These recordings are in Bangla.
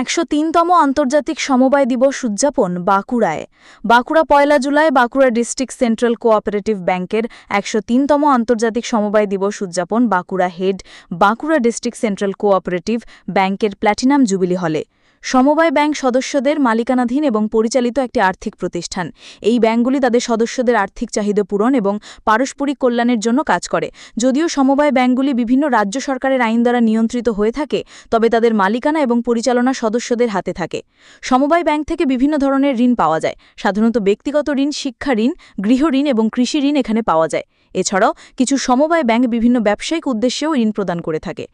একশো তিনতম আন্তর্জাতিক সমবায় দিবস উদযাপন বাঁকুড়ায়। বাঁকুড়া পয়লা July Bankura district central cooperative ব্যাংকের একশো তিনতম আন্তর্জাতিক সমবায় দিবস উদযাপন Bankura head, Bankura district central cooperative ব্যাংকের প্ল্যাটিনাম জুবিলি হলে। সমবায় ব্যাংক সদস্যদের মালিকানাধীন এবং পরিচালিত একটি আর্থিক প্রতিষ্ঠান। এই ব্যাংকগুলি তাদের সদস্যদের আর্থিক চাহিদা পূরণ এবং পারস্পরিক কল্যাণের জন্য কাজ করে। যদিও সমবায় ব্যাংকগুলি বিভিন্ন রাজ্য সরকারের আইন দ্বারা নিয়ন্ত্রিত হয়ে থাকে, তবে তাদের মালিকানা এবং পরিচালনা সদস্যদের হাতে থাকে। সমবায় ব্যাংক থেকে বিভিন্ন ধরনের ঋণ পাওয়া যায়। সাধারণত ব্যক্তিগত ঋণ, শিক্ষা ঋণ, গৃহ ঋণ এবং কৃষি ঋণ এখানে পাওয়া যায়। এছাড়াও কিছু সমবায় ব্যাংক বিভিন্ন ব্যবসায়িক উদ্দেশ্যেও ঋণ প্রদান করে থাকে।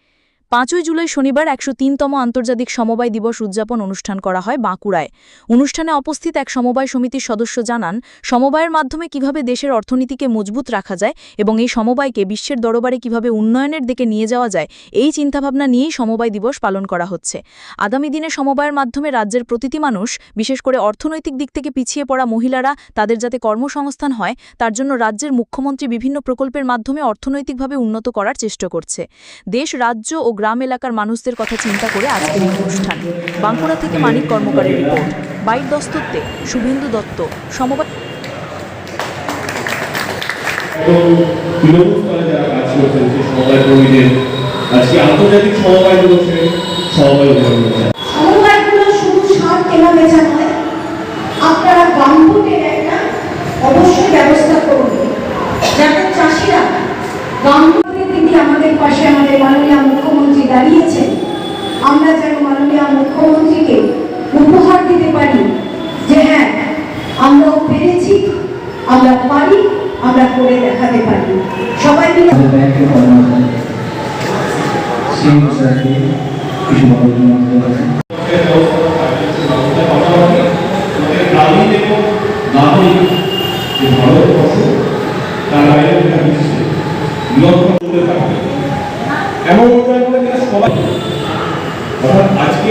পাঁচই জুলাই শনিবার একশো তিনতম আন্তর্জাতিক সমবায় দিবস উদযাপন অনুষ্ঠান করা হয় বাঁকুড়ায়। অনুষ্ঠানে উপস্থিত এক সমবায় সমিতির সদস্য জানান, সমবায়ের মাধ্যমে কীভাবে দেশের অর্থনীতিকে মজবুত রাখা যায় এবং এই সমবায়কে বিশ্বের দরবারে কীভাবে উন্নয়নের দিকে নিয়ে যাওয়া যায়, এই চিন্তাভাবনা নিয়েই সমবায় দিবস পালন করা হচ্ছে। আগামী দিনে সমবায়ের মাধ্যমে রাজ্যের প্রতিটি মানুষ, বিশেষ করে অর্থনৈতিক দিক থেকে পিছিয়ে পড়া মহিলারা, তাদের যাতে কর্মসংস্থান হয়, তার জন্য রাজ্যের মুখ্যমন্ত্রী বিভিন্ন প্রকল্পের মাধ্যমে অর্থনৈতিকভাবে উন্নত করার চেষ্টা করছে। দেশ, রাজ্য ও গ্রাম এলাকার মানুষদের কথা চিন্তা করে আজকের এই অনুষ্ঠান। বাঁকুড়া থেকে মানিক কর্মকারের রিপোর্ট। বাইট দস্তত্বে শুভেন্দু দত্ত সমবায় এবং তৃণমূল স্তরে যারা কাজ করছেন সেই সমবায় কর্মীদের। আজকে আন্তর্জাতিক সমবায় দিবসে সমবায় সমবায়গুলো শুধু সার কেনা বেচা নয় আপনারা গাম্বুটের একটা অবশ্যই ব্যবস্থা করুন। যাতে চাষিরা গাম্বুটের দিদি আমাদের পাশে আমাদের মাননীয় মুখ্যমন্ত্রী দাঁড়িয়েছেন। আমরা যেন মাননীয় মুখ্যমন্ত্রীকে উপহার দিতে পারি যে হ্যাঁ আমরাও পেরেছি আমরা পারি আমরা করে দেখাতে পারি। সবাই মিলে আমাদের ব্যাংকের কর্মচারী সেই বিষয়টি কিছু বলার জন্য আমাদের কাছে এর ব্যবস্থা থাকবে, ব্যবস্থা পাশাপাশি আমাদের গ্রামীণ এবং নাগরিক যে ভারতবর্ষ তার বাইরে গোটা বিশ্বে নিরক্ষর করতে থাকবে এমন উন্নয়ন করে যেটা সবাই অর্থাৎ আজকে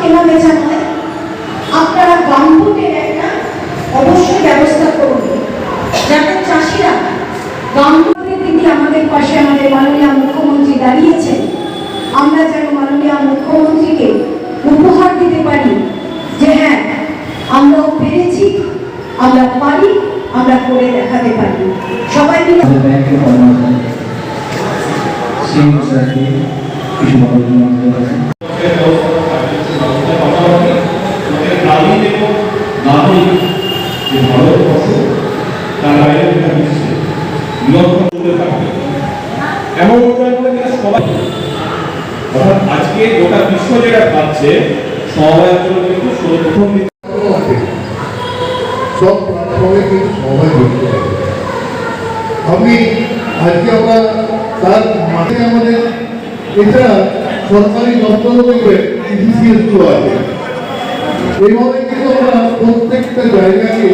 কেনা বেচা নয় আপনারা গাম্বুটের একটা অবশ্যই ব্যবস্থা করুন। যাতে চাষিরা গাম্বুটের দিদি আমাদের পাশে আমাদের মাননীয় মুখ্যমন্ত্রী দাঁড়িয়েছেন, আমরা যেন মাননীয় মুখ্যমন্ত্রীকে উপহার দিতে পারি যে হ্যাঁ আমরাও পেরেছি, আমরা পারি, আমরা করে দেখাতে পারি। সবাই মিলে কিছু বলার জন্য আমাদের কাছে এর ব্যবস্থা থাকবে, ব্যবস্থা পাশাপাশি আমাদের গ্রামীণ এবং নাগরিক যে ভারতবর্ষ তার বাইরে গোটা বিশ্বে নিরক্ষর করতে থাকবে এমন উন্নয়ন করে যেটা সবাই অর্থাৎ আজকে গোটা বিশ্ব যেটা পাচ্ছে আমি তার মাঠে আমাদের সরকারি আছে। এইভাবে কিন্তু প্রত্যেকটা জায়গাকে